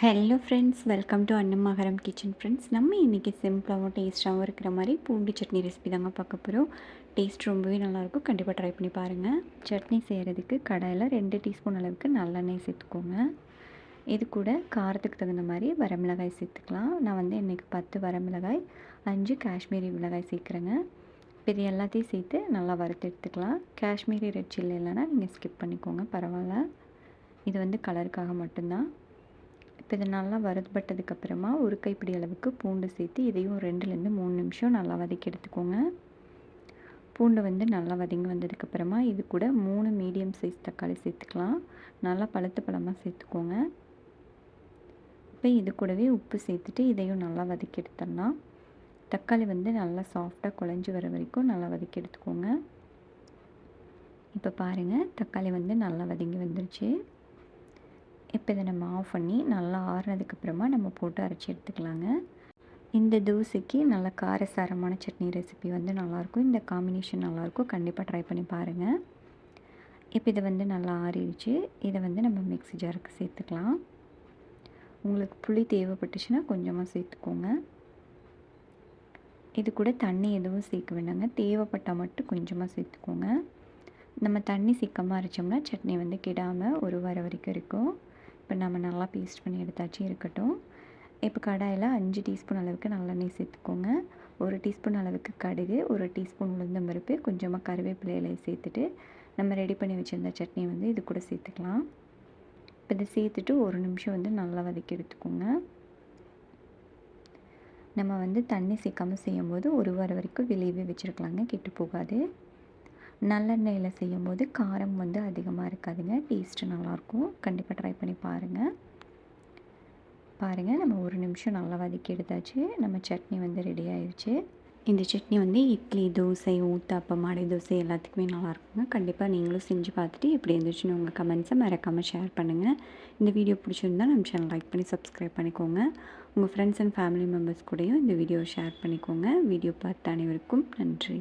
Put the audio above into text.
Hello friends welcome to Annamakaram kitchen friends நம்ம இன்றைக்கி சிம்பிளாகவும் டேஸ்ட்டாகவும் இருக்கிற மாதிரி பூண்டு சட்னி ரெசிபி தாங்க பார்க்க போகிறோம் டேஸ்ட் ரொம்பவே நல்லாயிருக்கும் கண்டிப்பாக ட்ரை பண்ணி பாருங்கள் சட்னி செய்கிறதுக்கு கடையில் ரெண்டு டீஸ்பூன் அளவுக்கு நல்லெண்ணெய் சேர்த்துக்கோங்க. இது கூட காரத்துக்கு தகுந்த மாதிரி வரமிளகாய் சேர்த்துக்கலாம். நான் வந்து இன்றைக்கி பத்து வரமிளகாய் அஞ்சு காஷ்மீரி மிளகாய் சேர்க்குறேங்க. இது எல்லாத்தையும் சேர்த்து நல்லா வறுத்து எடுத்துக்கலாம். காஷ்மீரி ரெட் சில்லி இல்லைன்னா நீங்கள் ஸ்கிப் பண்ணிக்கோங்க பரவாயில்ல. இது வந்து கலருக்காக மட்டும்தான். இப்போ இது நல்லா வறுபட்டதுக்கப்புறமா ஒரு கைப்பிடி அளவுக்கு பூண்டு சேர்த்து இதையும் ரெண்டுலேருந்து மூணு நிமிஷம் நல்லா வதக்கி எடுத்துக்கோங்க. பூண்டு வந்து நல்லா வதங்கி வந்ததுக்கப்புறமா இது கூட மூணு மீடியம் சைஸ் தக்காளி சேர்த்துக்கலாம். நல்லா பழுத்து பழமாக சேர்த்துக்கோங்க. இப்போ இது கூடவே உப்பு சேர்த்துட்டு இதையும் நல்லா வதக்கி எடுத்துடலாம். தக்காளி வந்து நல்லா சாஃப்டாக குழஞ்சி வர வரைக்கும் நல்லா வதக்கி எடுத்துக்கோங்க. இப்போ பாருங்கள் தக்காளி வந்து நல்லா வதங்கி வந்துருச்சு. இப்போ இதை நம்ம ஆஃப் பண்ணி நல்லா ஆறுனதுக்கப்புறமா நம்ம போட்டு அரைச்சி எடுத்துக்கலாங்க. இந்த தோசைக்கு நல்ல காரசாரமான சட்னி ரெசிபி வந்து நல்லாயிருக்கும். இந்த காம்பினேஷன் நல்லாயிருக்கும். கண்டிப்பாக ட்ரை பண்ணி பாருங்கள் இப்போ இதை வந்து நல்லா ஆறிடுச்சு. இதை வந்து நம்ம மிக்ஸி ஜாருக்கு சேர்த்துக்கலாம். உங்களுக்கு புளி தேவைப்பட்டுச்சுன்னா கொஞ்சமாக சேர்த்துக்கோங்க. இது கூட தண்ணி எதுவும் சேர்க்க வேண்டாங்க. தேவைப்பட்டால் மட்டும் கொஞ்சமாக சேர்த்துக்கோங்க. நம்ம தண்ணி சிக்கமாக அரைச்சோம்னா சட்னி வந்து கிடாமல் ஒரு வாரம் வரைக்கும் இருக்கும். இப்போ நம்ம நல்லா பேஸ்ட் பண்ணி எடுத்தாச்சு இருக்கட்டும். இப்போ கடாயில் அஞ்சு டீஸ்பூன் அளவுக்கு நல்லெண்ணெய் சேர்த்துக்கோங்க. ஒரு டீஸ்பூன் அளவுக்கு கடுகு ஒரு டீஸ்பூன் உளுந்தம் பருப்பு கொஞ்சமாக கருவேப்பிலையில சேர்த்துட்டு நம்ம ரெடி பண்ணி வச்சுருந்த சட்னியை வந்து இது கூட சேர்த்துக்கலாம். இப்போ இதை சேர்த்துட்டு ஒரு நிமிஷம் வந்து நல்லா வதக்கி எடுத்துக்கோங்க. நம்ம வந்து தண்ணி சேர்க்காமல் செய்யும்போது ஒரு வாரம் வரைக்கும் வெளியவே வச்சுருக்கலாங்க கெட்டு போகாது. நல்லெண்ணெயில் செய்யும்போது காரம் வந்து அதிகமாக இருக்காதுங்க. டேஸ்ட்டு நல்லாயிருக்கும் கண்டிப்பாக ட்ரை பண்ணி பாருங்கள் பாருங்கள் நம்ம ஒரு நிமிஷம் நல்லா வதக்கி எடுத்தாச்சு. நம்ம சட்னி வந்து ரெடி ஆயிடுச்சு இந்த சட்னி வந்து இட்லி தோசை ஊத்தாப்பம் மாடை தோசை எல்லாத்துக்குமே நல்லாயிருக்குங்க கண்டிப்பாக நீங்களும் செஞ்சு பார்த்துட்டு எப்படி இருந்துச்சுன்னு உங்கள் கமெண்ட்ஸை மறக்காமல் ஷேர் பண்ணுங்கள் இந்த வீடியோ பிடிச்சிருந்தால் நம்ம சேனல் லைக் பண்ணி சப்ஸ்கிரைப் பண்ணிக்கோங்க. உங்கள் ஃப்ரெண்ட்ஸ் அண்ட் ஃபேமிலி மெம்பர்ஸ் கூடயும் இந்த வீடியோவை ஷேர் பண்ணிக்கோங்க. வீடியோ பார்த்த அனைவருக்கும் நன்றி.